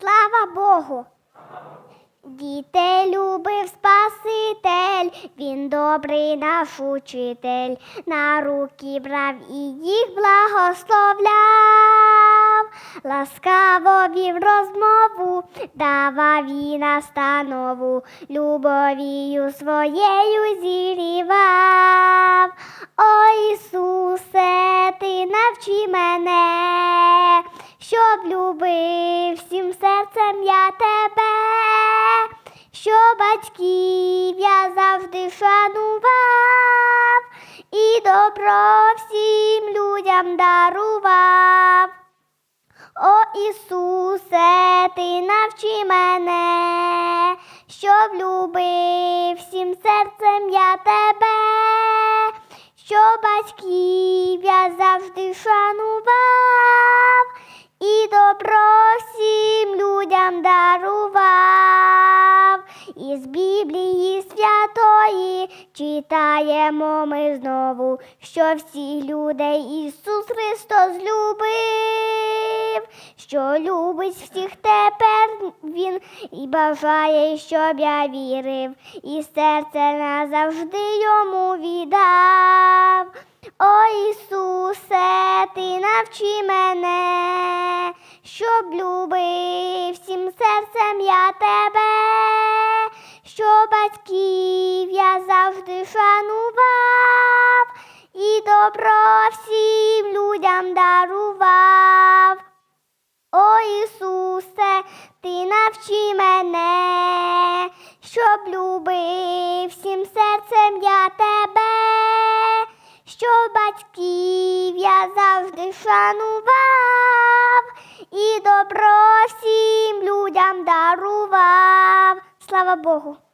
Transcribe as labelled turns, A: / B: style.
A: Слава Богу! Дітей любив Спаситель, він добрий наш учитель, на руки брав і їх благословляв, ласкаво вів розмову, давав і настанову, любов'ю своєю зігрівав. О Ісусе, ти навчи мене, щоб любив всім серцем я тебе, що батьків я завжди шанував і добро всім людям дарував. О Ісусе, ти навчи мене, щоб любив всім серцем я тебе, що батьків я завжди шанував людям дарував. Із Біблії святої читаємо ми знову, що всіх людей Ісус Христос любив, що любить всіх тепер Він і бажає, щоб я вірив, і серце назавжди йому віддав. О Ісусе, ти навчи мене, щоб любив серцем я тебе, що батьків я завжди шанував і добро всім людям дарував. О Ісусе, ти навчи мене, щоб любив всім серцем я тебе, що батьків я завжди шанував і добро Слава Богу!